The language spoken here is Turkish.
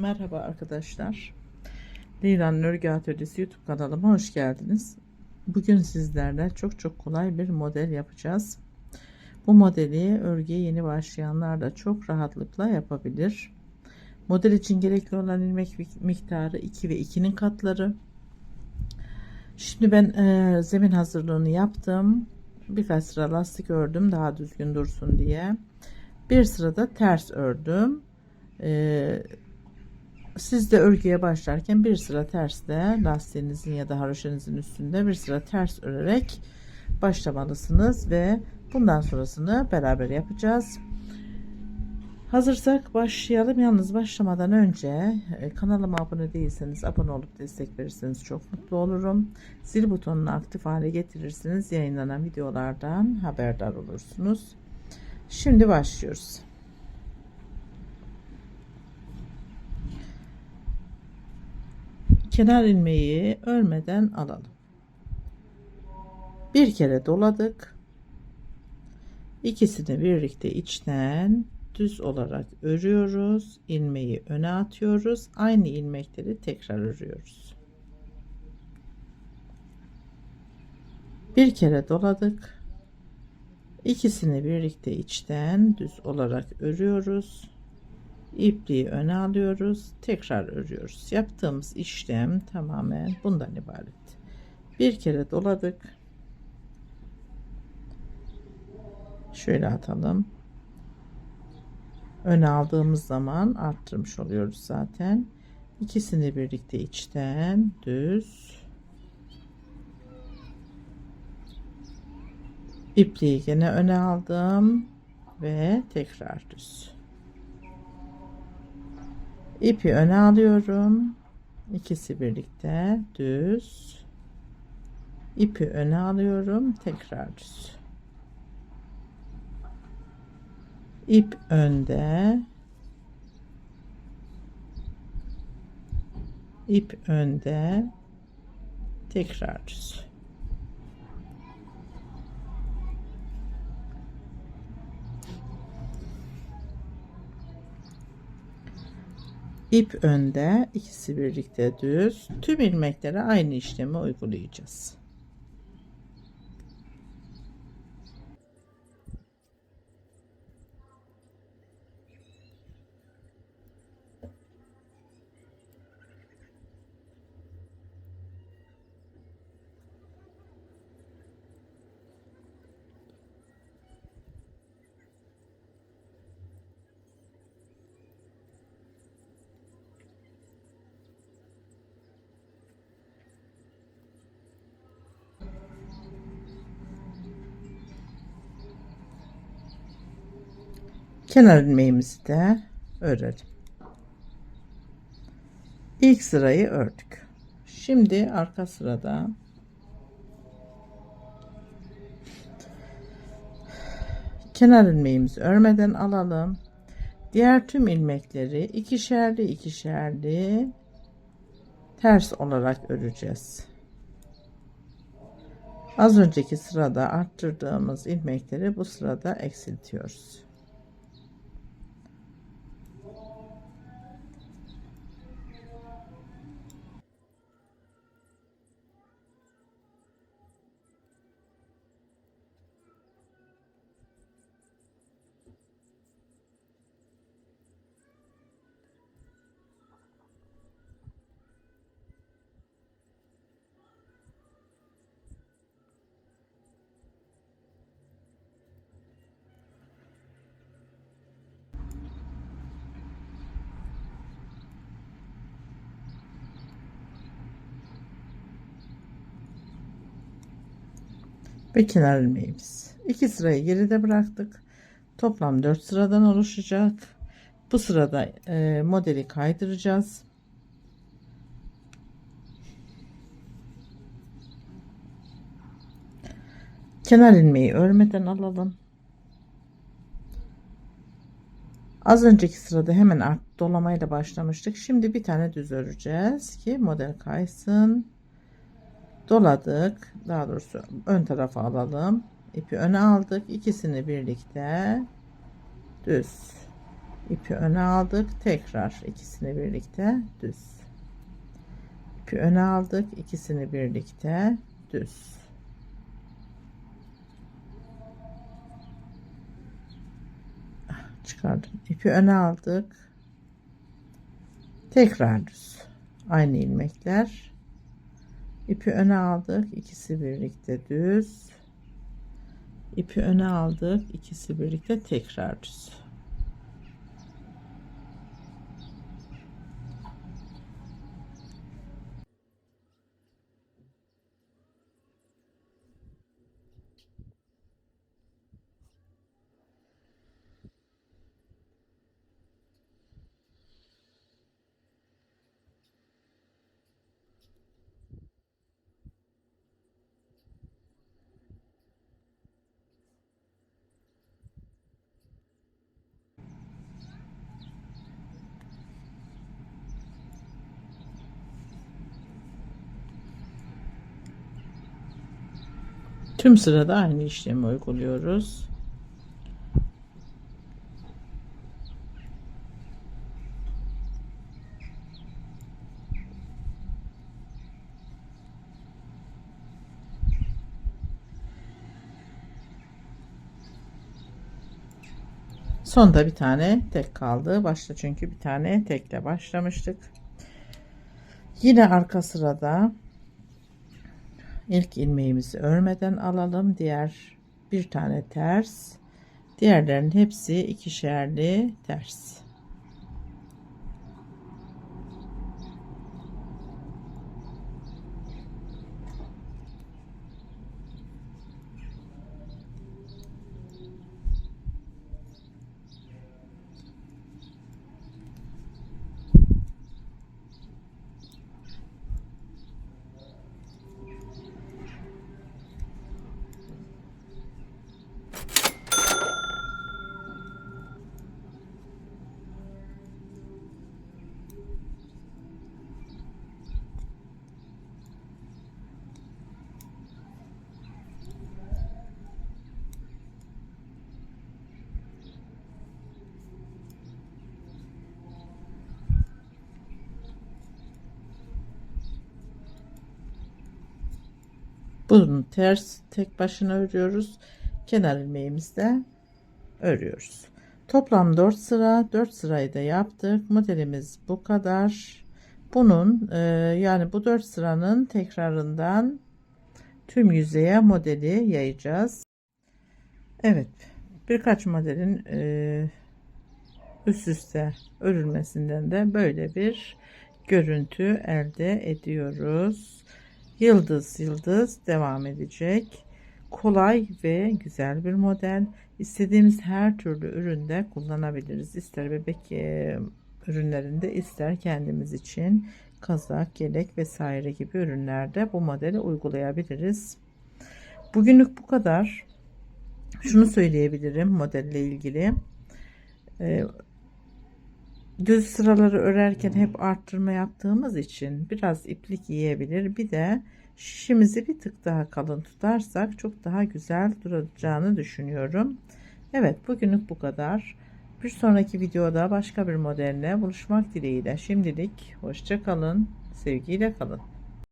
Merhaba arkadaşlar. Lilan Örgü Atölyesi YouTube kanalıma hoş geldiniz. Bugün sizlerle çok çok kolay bir model yapacağız. Bu modeli örgüye yeni başlayanlar da çok rahatlıkla yapabilir. Model için gerekli olan ilmek miktarı 2 ve 2'nin katları. Şimdi ben e, zemin hazırlığını yaptım. Birkaç sıra lastik ördüm daha düzgün dursun diye. Bir sırada ters ördüm. Ee, siz de örgüye başlarken bir sıra tersle lastiğinizin ya da haroşanızın üstünde bir sıra ters örerek başlamalısınız ve bundan sonrasını beraber yapacağız. Hazırsak başlayalım. Yalnız başlamadan önce e, kanalıma abone değilseniz abone olup destek verirseniz çok mutlu olurum. Zil butonunu aktif hale getirirseniz yayınlanan videolardan haberdar olursunuz. Şimdi başlıyoruz. Kenar ilmeği örmeden alalım. Bir kere doladık. İkisini birlikte içten düz olarak örüyoruz. ilmeği öne atıyoruz. Aynı ilmekleri tekrar örüyoruz. Bir kere doladık. İkisini birlikte içten düz olarak örüyoruz ipliği öne alıyoruz tekrar örüyoruz. Yaptığımız işlem tamamen bundan ibaret. Bir kere doladık. Şöyle atalım. Öne aldığımız zaman arttırmış oluyoruz zaten. İkisini birlikte içten düz. İpliği gene öne aldım ve tekrar düz ipi öne alıyorum. İkisi birlikte düz. İpi öne alıyorum. Tekrar düz. İp önde. İp önde. Tekrar düz ip önde ikisi birlikte düz. Tüm ilmeklere aynı işlemi uygulayacağız kenar ilmeğimizi de örelim. İlk sırayı ördük. Şimdi arka sırada kenar ilmeğimizi örmeden alalım. Diğer tüm ilmekleri ikişerli ikişerli ters olarak öreceğiz. Az önceki sırada arttırdığımız ilmekleri bu sırada eksiltiyoruz. Ve kenar ilmeğimiz. İki sırayı geride bıraktık. Toplam 4 sıradan oluşacak. Bu sırada e, modeli kaydıracağız. Kenar ilmeği örmeden alalım. Az önceki sırada hemen art dolamayla başlamıştık. Şimdi bir tane düz öreceğiz ki model kaysın doladık. Daha doğrusu ön tarafa alalım. İpi öne aldık. İkisini birlikte düz. İpi öne aldık. Tekrar ikisini birlikte düz. İpi öne aldık. İkisini birlikte düz. Çıkardım. İpi öne aldık. Tekrar düz. Aynı ilmekler ipi öne aldık ikisi birlikte düz. İpi öne aldık ikisi birlikte tekrar düz Tüm sırada aynı işlemi uyguluyoruz. Sonda bir tane tek kaldı. Başta çünkü bir tane tekle başlamıştık. Yine arka sırada ilk ilmeğimizi örmeden alalım. Diğer bir tane ters. Diğerlerin hepsi ikişerli ters. Bunu ters tek başına örüyoruz. Kenar ilmeğimizde örüyoruz. Toplam 4 sıra 4 sırayı da yaptık. Modelimiz bu kadar. Bunun e, yani bu 4 sıranın tekrarından tüm yüzeye modeli yayacağız. Evet birkaç modelin e, üst üste örülmesinden de böyle bir görüntü elde ediyoruz yıldız yıldız devam edecek. Kolay ve güzel bir model. İstediğimiz her türlü üründe kullanabiliriz. İster bebek e, ürünlerinde ister kendimiz için kazak, yelek vesaire gibi ürünlerde bu modeli uygulayabiliriz. Bugünlük bu kadar. Şunu söyleyebilirim modelle ilgili. Ee, düz sıraları örerken hep arttırma yaptığımız için biraz iplik yiyebilir. Bir de şişimizi bir tık daha kalın tutarsak çok daha güzel duracağını düşünüyorum. Evet bugünlük bu kadar. Bir sonraki videoda başka bir modelle buluşmak dileğiyle. Şimdilik hoşça kalın. Sevgiyle kalın.